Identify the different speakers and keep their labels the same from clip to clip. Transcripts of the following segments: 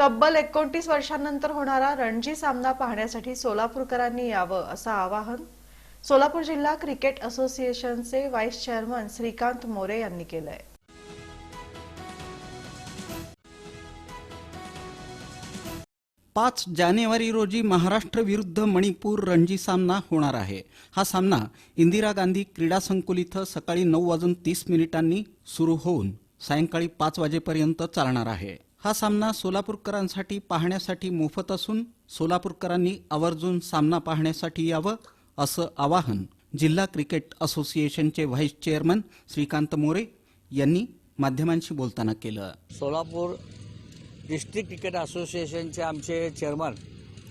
Speaker 1: तब्बल एकोणतीस वर्षांनंतर होणारा रणजी सामना पाहण्यासाठी सोलापूरकरांनी यावं असं आवाहन सोलापूर जिल्हा क्रिकेट असोसिएशनचे व्हाईस चेअरमन श्रीकांत मोरे यांनी केलंय.
Speaker 2: पाच जानेवारी रोजी महाराष्ट्र विरुद्ध मणिपूर रणजी सामना होणार आहे. हा सामना इंदिरा गांधी क्रीडा संकुल इथं सकाळी नऊ वाजून तीस मिनिटांनी सुरू होऊन सायंकाळी पाच वाजेपर्यंत चालणार आहे. हा सामना सोलापूरकरांसाठी पाहण्यासाठी मोफत असून सोलापूरकरांनी आवर्जून सामना पाहण्यासाठी यावं असं आवाहन जिल्हा क्रिकेट असोसिएशनचे व्हाईस चेअरमन श्रीकांत मोरे यांनी माध्यमांशी बोलताना केलं.
Speaker 3: सोलापूर डिस्ट्रिक्ट क्रिकेट असोसिएशनचे आमचे चेअरमन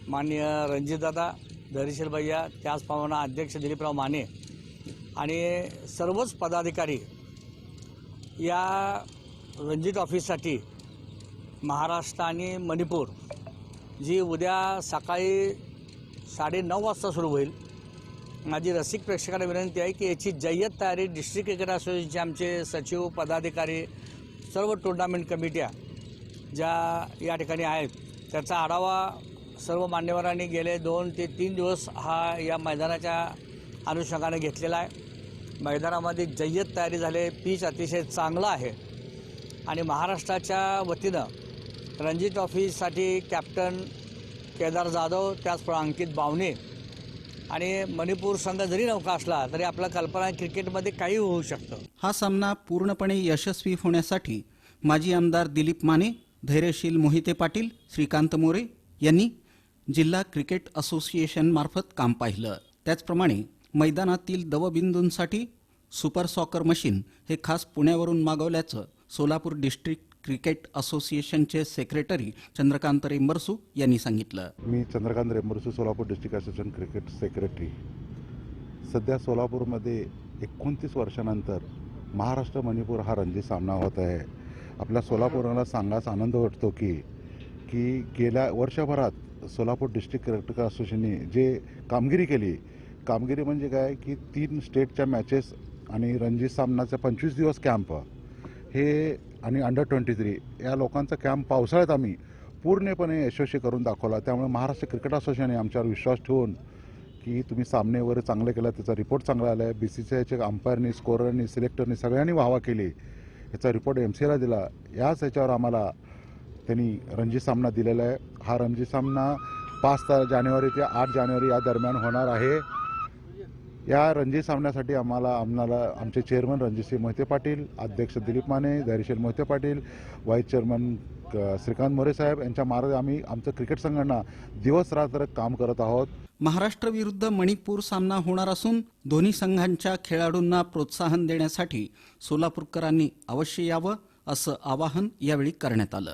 Speaker 3: माननीय रणजितदादा धैर्यशील भैया त्याचप्रमाणे अध्यक्ष दिलीपराव माने आणि सर्वच पदाधिकारी या रणजित ऑफिससाठी महाराष्ट्र आणि मणिपूर जी उद्या सकाळी साडेनऊ वाजता सुरू होईल. माझी रसिक प्रेक्षकांना विनंती आहे की याची जय्यत तयारी डिस्ट्रिक्ट क्रिकेट असोसिएशनचे आमचे सचिव पदाधिकारी सर्व टुर्नामेंट कमिट्या ज्या या ठिकाणी आहेत. त्याचा आढावा सर्व मान्यवरांनी गेले दोन ते तीन दिवस हा या मैदानाच्या अनुषंगाने घेतलेला आहे. मैदानामध्ये जय्यत तयारी झाले पीच अतिशय चांगलं आहे. आणि महाराष्ट्राच्या वतीनं रणजी ट्रॉफीसाठी कॅप्टन केदार जाधव त्याचप्रमाणे अंकित बावने आणि मणिपूर संघ जरी नौका असला तरी आपला कल्पना आहे क्रिकेटमध्ये काही होऊ शकतं.
Speaker 2: हा सामना पूर्णपणे यशस्वी होण्यासाठी माजी आमदार दिलीप माने धैर्यशील मोहिते पाटील श्रीकांत मोरे यांनी जिल्हा क्रिकेट असोसिएशनमार्फत काम पाहिलं. त्याचप्रमाणे मैदानातील दवबिंदूंसाठी सुपर सॉकर मशीन हे खास पुण्यावरून मागवल्याचं सोलापूर डिस्ट्रिक्ट क्रिकेट असोसिएशनचे सेक्रेटरी चंद्रकांत रेंबरसू यांनी सांगितलं.
Speaker 4: मी Chandrakant Rembarsu Solapur district association cricket secretary. सध्या सोलापूरमध्ये एकोणतीस वर्षानंतर महाराष्ट्र मणिपूर हा रणजी सामना होत आहे. आपल्या सोलापूरला सांगाच आनंद वाटतो की की गेल्या वर्षभरात सोलापूर डिस्ट्रिक्ट क्रिकेट असोसिएशनने जे कामगिरी केली कामगिरी म्हणजे काय की तीन स्टेटच्या मॅचेस आणि रणजी सामनाचा पंचवीस दिवस कॅम्प हे आणि अंडर ट्वेंटी थ्री या लोकांचा कॅम्प पावसाळ्यात आम्ही पूर्णपणे यशस्वी करून दाखवला. त्यामुळे महाराष्ट्र क्रिकेट असोसिएशनने आमच्यावर विश्वास ठेवून की तुम्ही सामने वगैरे चांगले केला त्याचा रिपोर्ट चांगला आला आहे बी सी सी आयचे अंपायरनी स्कोररनी सिलेक्टरनी सगळ्यांनी वाहवा केली याचा रिपोर्ट एम सी एला दिला. याच ह्याच्यावर आम्हाला त्यांनी रणजी सामना दिलेला आहे. हा रणजी सामना पाच ता जानेवारी ते आठ जानेवारी या दरम्यान होणार आहे. या रणजी सामन्यासाठी आम्हाला आम्हाला आमचे चेअरमन रणजितसिंह मोहिते पाटील अध्यक्ष दिलीप माने धैर्यशील मोहिते पाटील व्हाईस चेअरमन श्रीकांत मोरे साहेब यांच्या मार्गे आम्ही आमचं क्रिकेट संघटना दिवस रात्र काम करत आहोत.
Speaker 2: महाराष्ट्र विरुद्ध मणिपूर सामना होणार असून दोन्ही संघांच्या खेळाडूंना प्रोत्साहन देण्यासाठी सोलापूरकरांनी अवश्य यावं असं आवाहन यावेळी करण्यात आलं.